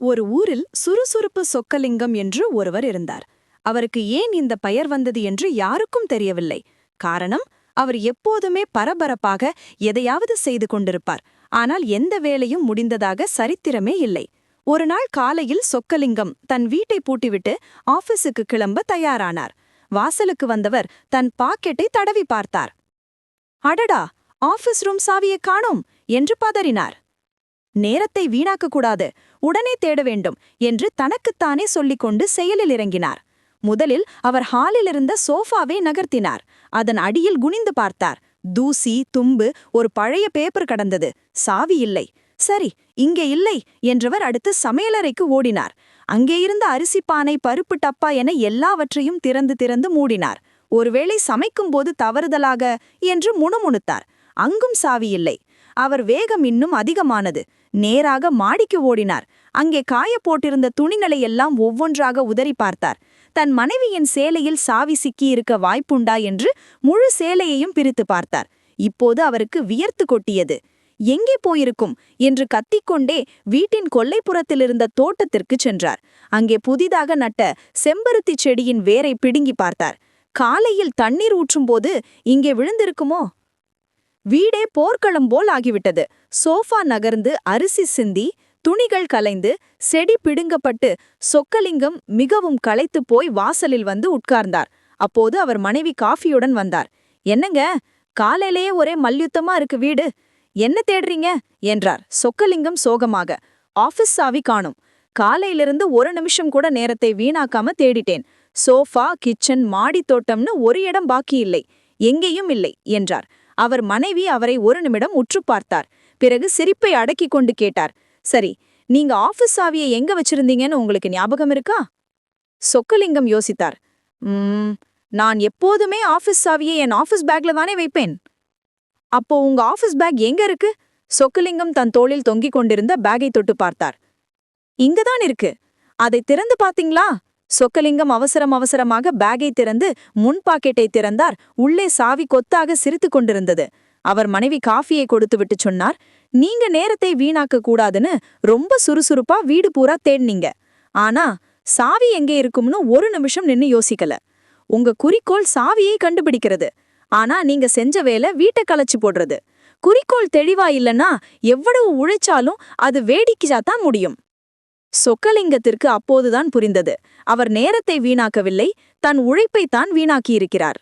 ஒரு ஊரில் சுறுசுறுப்பு சொக்கலிங்கம் என்று ஒருவர் இருந்தார். அவருக்கு ஏன் இந்த பெயர் வந்தது என்று யாருக்கும் தெரியவில்லை. காரணம் அவர் எப்போதுமே பரபரப்பாக எதையாவது செய்து கொண்டிருப்பார். ஆனால் எந்த வேலையும் முடிந்ததாக சரித்திரமே இல்லை. ஒரு நாள் காலையில் சொக்கலிங்கம் தன் வீட்டை பூட்டிவிட்டு ஆபீஸுக்கு கிளம்ப தயாரானார். வாசலுக்கு வந்தவர் தன் பாக்கெட்டை தடவி பார்த்தார். அடடா ஆபீஸ் ரூம் சாவியை காணோம் என்று பதறினார். நேரத்தை வீணாக்க கூடாது உடனே தேட வேண்டும் என்று தனக்குத்தானே சொல்லிக்கொண்டு செயலில் இறங்கினார். முதலில் அவர் ஹாலில் இருந்த சோஃபாவை நகர்த்தினார். அதன் அடியில் குனிந்து பார்த்தார். தூசி தும்பு ஒரு பழைய பேப்பர் கடந்தது. சாவி இல்லை. சரி இங்கே இல்லை என்றவர் அடுத்து சமையலறைக்கு ஓடினார். அங்கே இருந்த அரிசி பானை பருப்பு டப்பா என எல்லாவற்றையும் திறந்து திறந்து மூடினார். ஒருவேளை சமைக்கும்போது தவறுதலாக என்று முணுமுணுத்தார். அங்கும் சாவி இல்லை. அவர் வேகம் இன்னும் அதிகமானது. நேராக மாடிக்கு ஓடினார். அங்கே காய போட்டிருந்த துணிகளை எல்லாம் ஒவ்வொன்றாக உதறி பார்த்தார். தன் மனைவியின் சேலையில் சாவி சிக்கியிருக்க வாய்ப்புண்டா என்று முழு சேலையையும் பிரித்து பார்த்தார். இப்போது அவருக்கு வியர்த்து கொட்டியது. எங்கே போயிருக்கும்? என்று கத்திக்கொண்டே வீட்டின் கொல்லைப்புறத்திலிருந்த தோட்டத்திற்கு சென்றார். அங்கே புதிதாக நட்ட செம்பருத்தி செடியின் வேரை பிடுங்கி பார்த்தார். காலையில் தண்ணீர் ஊற்றும்போது இங்கே விழுந்திருக்குமோ? வீடே போர்க்களம் போல் ஆகிவிட்டது. சோஃபா நகர்ந்து அரிசி சிந்தி துணிகள் கலைந்து செடி பிடுங்கப்பட்டு சொக்கலிங்கம் மிகவும் களைத்து போய் வாசலில் வந்து உட்கார்ந்தார். அப்போது அவர் மனைவி காஃபியுடன் வந்தார். என்னங்க? காலையிலேயே ஒரே மல்யுத்தமா இருக்கு வீடு. என்ன தேடுறீங்க? என்றார். சொக்கலிங்கம் சோகமாக ஆபீஸ் சாவி காணும். காலையிலிருந்து ஒரு நிமிஷம் கூட நேரத்தை வீணாக்காம தேடிட்டேன். சோஃபா கிச்சன் மாடி தோட்டம்னு ஒரு இடம் பாக்கி இல்லை. எங்கேயும் இல்லை என்றார். அவர் மனைவி அவரை ஒரு நிமிடம் உற்று பார்த்தார். பிறகு சிரிப்பை அடக்கிக் கொண்டு கேட்டார். சரி நீங்க ஆபீஸ் சாவியை எங்க வச்சிருந்தீங்கன்னு உங்களுக்கு ஞாபகம் இருக்கா? சொக்கலிங்கம் யோசித்தார். உம் நான் எப்போதுமே ஆபீஸ் சாவியை என் ஆபீஸ் பேக்ல தானே வைப்பேன்? அப்போ உங்க ஆபீஸ் பேக் எங்க இருக்கு? சொக்கலிங்கம் தன் தோளில் தொங்கிக் கொண்டிருந்த பேக்கை தொட்டு பார்த்தார். இங்கதான் இருக்கு. அதை திறந்து பாத்தீங்களா சொக்கலிங்கம் அவசரம் அவசரமாக பேக்கை திறந்து முன் பாக்கெட்டை திறந்தார். உள்ளே சாவி கொத்தாக சிரித்து கொண்டிருந்தது. அவர் மனைவி காஃபியை கொடுத்துவிட்டு சொன்னார் நீங்க நேரத்தை வீணாக்க கூடாதுன்னு ரொம்ப சுறுசுறுப்பா வீடு பூரா தேடினீங்க ஆனா சாவி எங்கே இருக்கும்னு ஒரு நிமிஷம் நின்னு யோசிக்கல. உங்க குறிக்கோள் சாவியை கண்டுபிடிக்கிறது. ஆனா நீங்க செஞ்ச வேலை வீட்டை களைச்சு போடுறது. குறிக்கோள் தெளிவா இல்லனா எவ்வளவு உழைச்சாலும் அது வேடிக்கையாத்தான் முடியும். சொக்கலிங்கத்திற்கு அப்போதுதான் புரிந்தது. அவர் நேரத்தை வீணாக்கவில்லை தன் உழைப்பைத்தான் வீணாக்கியிருக்கிறார்.